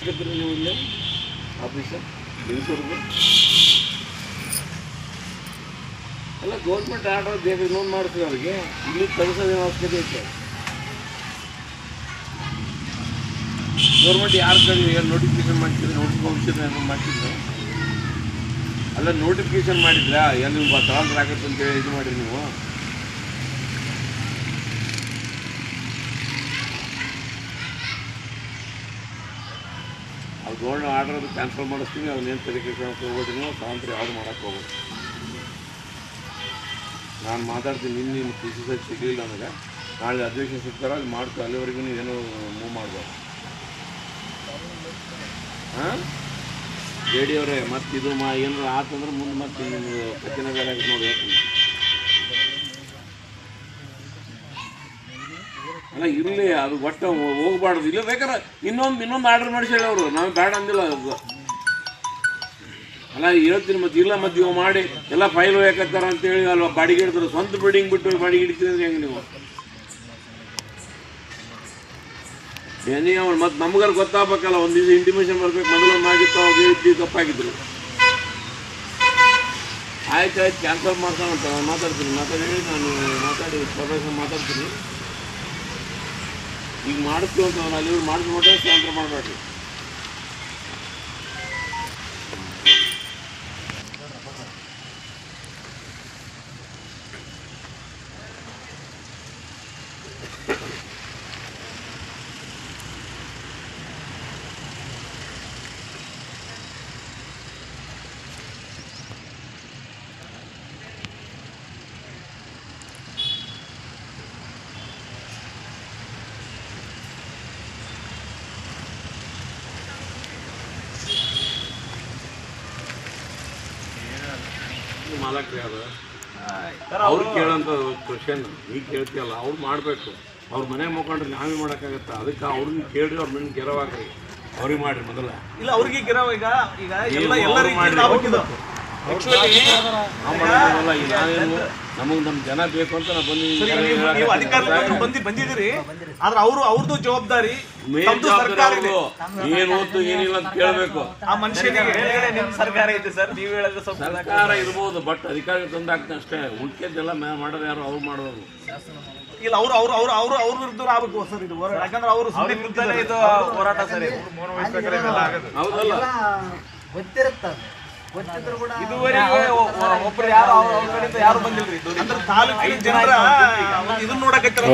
ಸಿಕ್ಕಿದ್ರಿ ನೀವು ಇಲ್ಲೇ ಅಲ್ಲ ಗೌರ್ಮೆಂಟ್ ಆರ್ಡರ್ ದೇವ್ರ ನೋನ್ ಮಾಡ್ತೀವಿ ಅವ್ರಿಗೆ. ಇಲ್ಲಿ ತರಿಸೋದೇನು ಅವಶ್ಯಕತೆ ಐತೆ. ಗೌರ್ಮೆಂಟ್ ಯಾರು ಕಡೆ ನೋಟಿಫಿಕೇಶನ್ ಮಾಡ್ತಿದ್ರೆ ನೋಟಿಫಿಕೇಶನ್ ಏನೋ ಮಾಡ್ತಿದ್ರು. ಅಲ್ಲ ನೋಟಿಫಿಕೇಶನ್ ಮಾಡಿದ್ರಾ? ಎಲ್ಲಿ ತಗೊಂಡ್ರೆ ಆಗತ್ತೆ ಅಂತೇಳಿ ಇದು ಮಾಡಿರಿ ನೀವು. ಅದು ಗೋಲ್ಡ್ ಆರ್ಡರ್ ಅದು ಕ್ಯಾನ್ಸಲ್ ಮಾಡಿಸ್ತೀನಿ ಅದನ್ನೇನು ತೆರಿಗೆ ಹೋಗ್ಬಿಟ್ಟು ನೀವು ಸ್ವಾತಂತ್ರ್ಯ ಯಾವುದು ಮಾಡೋಕ್ಕೆ ಹೋಗ್ಬೋದು ನಾನು ಮಾತಾಡ್ತೀನಿ ನಿನ್ನ ನಿನ್ನ ಪಿ ಸಿ ಸೈಡ್ ಸಿಗಲಿಲ್ಲ ನನಗೆ ನಾಳೆ ಅಧ್ಯಕ್ಷ ಸಿಗ್ತಾರೆ ಅಲ್ಲಿ ಮಾಡ್ಕೊ, ಅಲ್ಲಿವರೆಗೂ ನೀವೇನು ಮೂವ್ ಮಾಡ್ಬೋದು ಹಾಂ? ಜೆ ಡಿ ಅವರೇ ಮತ್ತೆ ಇದು ಮಾ ಏನಾರು ಆತಂದ್ರೆ ಮುಂದೆ ಮತ್ತೆ ನಿಮ್ಮದು ಕಚ್ಚಿನ ಬೇರೆ ನೋಡಿ ಹೇಳ್ತೀನಿ. ಅಲ್ಲ, ಇರಲಿ, ಅದು ಒಟ್ಟು ಹೋಗ್ಬಾರ್ದು. ಇಲ್ಲ ಬೇಕಾರೆ ಇನ್ನೊಂದು ಇನ್ನೊಂದು ಆರ್ಡರ್ ಮಾಡಿಸಿ ಅವರು ನಾವು ಬೇಡ ಅಂದಿಲ್ಲ ಅದು. ಅಲ್ಲ, ಹೇಳ್ತೀನಿ ಮತ್ತೆ, ಇಲ್ಲ ಮತ್ತೆ ಇವು ಮಾಡಿ. ಎಲ್ಲ ಫೈಲ್ ಹೋಗಕತ್ತಾರ ಅಂತೇಳಿ ಅಲ್ವಾ, ಬಾಡಿಗೆ ಹಿಡಿದ್ರು ಸ್ವಂತ ಬಿಲ್ಡಿಂಗ್ ಬಿಟ್ಟು ಬಾಡಿಗೆ ಅಂದ್ರೆ ಹೆಂಗೆ ನೀವು? ಏನೇ ಅವ್ರು ಮತ್ತೆ ನಮ್ಗಾರು ಗೊತ್ತಾಗಬೇಕಲ್ಲ, ಒಂದು ದಿವಸ ಇಂಟಿಮೇಷನ್ ಬರ್ಬೇಕು ಮೊದಲು ಆಗಿತ್ತು ಅವ್ರು ಹೇಳ್ತೀವಿ ತಪ್ಪಾಗಿದ್ರು. ಆಯ್ತು ಆಯ್ತು ಕ್ಯಾನ್ಸಲ್ ಮಾಡ್ತಾನಂತ ಮಾತಾಡ್ತೀನಿ. ಮಾತಾಡಿ ನಾನು ಮಾತಾಡಿ ಪ್ರೊಫೆಸರ್ ಮಾತಾಡ್ತೀನಿ. ಈಗ ನಾನು ಅಲ್ಲಿ ಮಾಡಿಸ್ಬಿಟ್ರೆ ಕ್ಯಾನ್ಸಲ್ ಮಾಡಬೇಡ್ರಿ ಮಾಲಕ್ರಿ ಅದು. ಅವ್ರು ಕೇಳೋಂಥ ಕ್ವಶನ್ ಈಗ ಕೇಳ್ತೀಯಲ್ಲ ಅವ್ರು ಮಾಡಬೇಕು. ಅವ್ರ ಮನೆ ಮುಖಂಡ್ರೆ ನಾವೇ ಮಾಡೋಕ್ಕಾಗತ್ತೆ? ಅದಕ್ಕೆ ಅವ್ರಿಗೆ ಕೇಳಿ ಅವ್ರ ಮನೆ ಗೆರವಾಗ್ರಿ. ಅವ್ರಿಗೆ ಮಾಡ್ರಿ ಮೊದಲ. ಇಲ್ಲ ಅವ್ರಿಗೆ ಗೆರವ ಈಗ ಈಗ ಎಲ್ಲ ನೀವು ಎಲ್ಲ ಅವ್ರು ರೀತಿಯಿಂದ ಮಾಡಿ. ನಾವೇನು ನಮಗೆ ನಮ್ಮ ಜನ ಬೇಕು ಅಂತ ನಾವು ಸರಿ, ನೀವು- ಅಧಿಕಾರಕ್ಕೆ ಬಂದು ಬಂದಿದ್ದೀರಿ. ಆದ್ರೆ ಅವರು ಅವ್ರದ್ದು ಜವಾಬ್ದಾರಿ ಏನ್ ತಮ್ದು ಸರ್ಕಾರ ಇದೆ. ಜವಾಬ್ದಾರಿ ಏನು ಓದ್ತು ಏನಿಲ್ಲ ಅಂತ ಕೇಳಬೇಕು. ಆ ಮನುಷ್ಯನಿಗೆ ನಿಮ್ ಸರ್ಕಾರ ಇದೆ ಸರ್. ನೀವು ಹೇಳಿದ್ರೆ ಸ್ವಲ್ಪ ಸರ್ಕಾರ ಇರ್ಬೋದು ಬಟ್ ಅಧಿಕಾರಿ ತಂದಾಗ್ತದೆ ಅಷ್ಟೇ. ಉಳ್ಕೆದ್ದೆಲ್ಲ ಮೇ ಮಾಡೋದು ಯಾರು ಅವ್ರು ಮಾಡೋದು ಇಲ್ಲ ಅವ್ರು ಅವ್ರು ಅವ್ರು ಅವ್ರು ಅವ್ರ ವಿರುದ್ಧ ಆಗ್ಬೇಕು ಸರ್ ಇದು ಹೋರಾಟ. ಯಾಕಂದ್ರೆ ಅವರು ಸುಮ್ಮನೆ ವಿರುದ್ಧನೇ ಇದು ಹೋರಾಟ ಸರಿ ಇದು. ಹೌದಲ್ಲ? ಗೊತ್ತಿರುತ್ತದೆ ಗೊತ್ತಿದ್ರು ಕೂಡ ಇದುವರೆಗೆ ಒ- ಒ- ಒಬ್ರು ಯಾರು ಅವ್ರ ಕಡೆಯಿಂದ ಯಾರು ಬಂದಿಲ್ರಿ? ಇದು ಅಂದ್ರೆ ತಾಲೂಕಿನ ಜನರ ಇದನ್ನ ನೋಡಕತ್ತಾರ